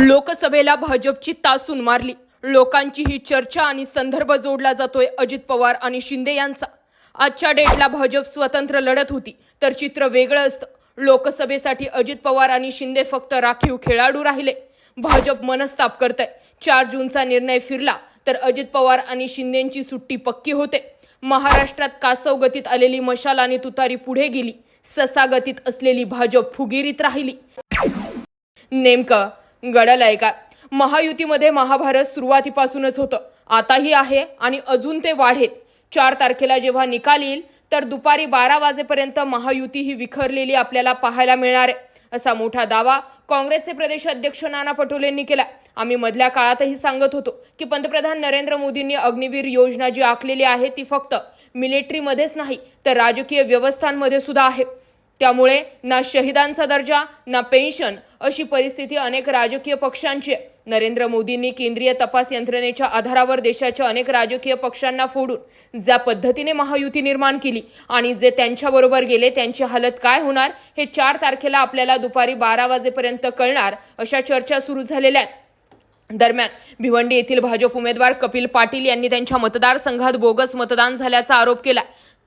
लोकसभेला भाजपची तासून मारली. लोकांची ही चर्चा आणि संदर्भ जोडला जातोय अजित पवार आणि शिंदे यांचा. आजच्या डेटला भाजप स्वतंत्र लढत होती तर चित्र वेगळं असतं. लोकसभेसाठी अजित पवार आणि शिंदे फक्त राखीव खेळाडू राहिले. भाजप मनस्ताप करतंय. चार जूनचा निर्णय फिरला तर अजित पवार आणि शिंदेची सुट्टी पक्की होते. महाराष्ट्रात कासव गतीत आलेली मशाल आणि तुतारी पुढे गेली. ससागतीत असलेली भाजप फुगिरीत राहिली. नेमकं घडलंय का? महायुतीमध्ये महाभारत सुरुवातीपासूनच होतं. आताही आहे आणि अजून ते वाढेल. चार तारखेला जेव्हा निकाल येईल तर दुपारी बारा वाजेपर्यंत महायुती ही विखरलेली आपल्याला पाहायला मिळणार आहे. असा मोठा दावा काँग्रेसचे प्रदेश अध्यक्ष नाना पटोलेंनी केला. आम्ही मधल्या काळातही सांगत होतो की पंतप्रधान नरेंद्र मोदींनी अग्निवीर योजना जी आखलेली आहे ती फक्त मिलिटरीमध्येच नाही तर राजकीय व्यवस्थांमध्ये सुद्धा आहे. त्यामुळे ना शहिदांचा दर्जा ना पेन्शन अशी परिस्थिती अनेक राजकीय पक्षांची आहे. नरेंद्र मोदींनी केंद्रीय तपास यंत्रणेच्या आधारावर देशाच्या अनेक राजकीय पक्षांना फोडून ज्या पद्धतीने महायुती निर्माण केली आणि जे त्यांच्याबरोबर गेले त्यांची हालत काय होणार हे चार तारखेला आपल्याला दुपारी बारा वाजेपर्यंत कळणार अशा चर्चा सुरू झालेल्या आहेत. दरम्यान भिवंडी येथील भाजप उमेदवार कपिल पाटील यांनी त्यांच्या मतदारसंघात बोगस मतदान झाल्याचा आरोप केला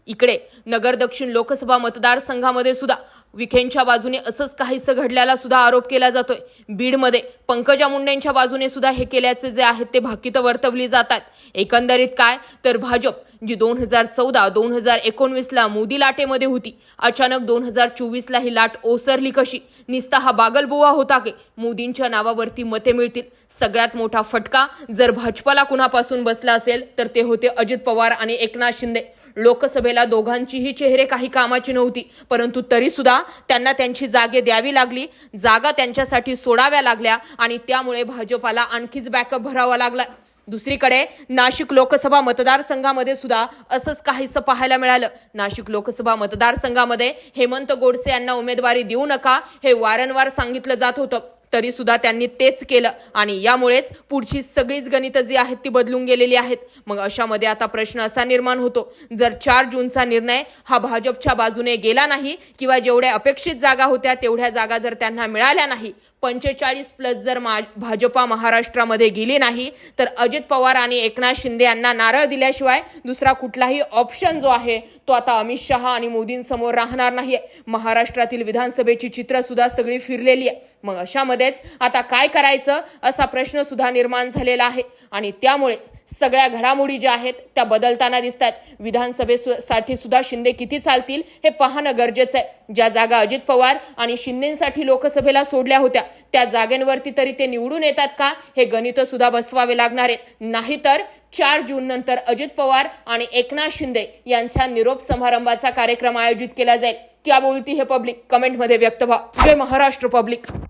इकडे नगर दक्षिण लोकसभा मतदारसंघामध्ये सुद्धा विखेंच्या बाजूने असंच काहीसं घडल्याला सुद्धा आरोप केला जातोय. बीडमध्ये पंकजा मुंडेंच्या बाजूने सुद्धा हे केल्याचे जे आहेत ते भाकीत वर्तवली जातात. एकंदरीत काय? तर भाजप जी दोन हजार चौदा दोन हजार एकोणवीसला मोदी लाटेमध्ये होती अचानक दोन हजार चोवीसला ही लाट ओसरली कशी? निस्ता हा बागलबुवा होता की मोदींच्या नावावरती मते मिळतील? सगळ्यात मोठा फटका जर भाजपाला कुणापासून बसला असेल तर ते होते अजित पवार आणि एकनाथ शिंदे. लोकसभेला दोघांचीही चेहरे काही कामाची नव्हती. परंतु तरी सुद्धा त्यांना त्यांची जागे द्यावी लागली. जागा त्यांच्यासाठी सोडाव्या लागल्या आणि त्यामुळे भाजपाला आणखीच बॅकअप भरावा लागला. दुसरीकडे नाशिक लोकसभा मतदारसंघामध्ये सुद्धा असंच काहीसं पाहायला मिळालं. नाशिक लोकसभा मतदारसंघामध्ये हेमंत गोडसे यांना उमेदवारी देऊ नका हे वारंवार सांगितलं जात होतं. तरी सुद्धा त्यांनी तेच केलं. आणि यामुळेच पुढची सगळीच गणितं जी आहेत ती बदलून गेलेली आहेत. मग अशामध्ये आता प्रश्न असा निर्माण होतो. जर चार जूनचा निर्णय हा भाजपच्या बाजूने गेला नाही किंवा जेवढ्या अपेक्षित जागा होत्या तेवढ्या जागा जर त्यांना मिळाल्या नाही पंचेचाळीस प्लस जर मा भाजपा महाराष्ट्रामध्ये गेली नाही तर अजित पवार आणि एकनाथ शिंदे यांना नारळ दिल्याशिवाय दुसरा कुठलाही ऑप्शन जो आहे तो आता अमित शहा आणि मोदींसमोर राहणार नाही महाराष्ट्रातील विधानसभेची चित्र सुद्धा सगळी फिरलेली आहे. मग अशामध्येच आता काय करायचं असा प्रश्न सुद्धा निर्माण झालेला आहे. आणि त्यामुळे सगळ्या घडामोडी ज्या आहेत त्या बदलताना दिसतात विधानसभेसाठी सुद्धा शिंदे किती चालतील हे पाहणं गरजेचं आहे. ज्या जागा अजित पवार आणि शिंदेसाठी लोकसभेला सोडल्या होत्या त्या जागेंवरती तरी ते निवडून येतात का? हे गणित सुद्धा बसवावे लागणार आहेत. नाहीतर चार जून नंतर अजित पवार आणि एकनाथ शिंदे यांच्या निरोप समारंभाचा कार्यक्रम आयोजित केला जाईल. क्या बोलती हे पब्लिक कमेंटमध्ये व्यक्त व्हा. जय महाराष्ट्र पब्लिक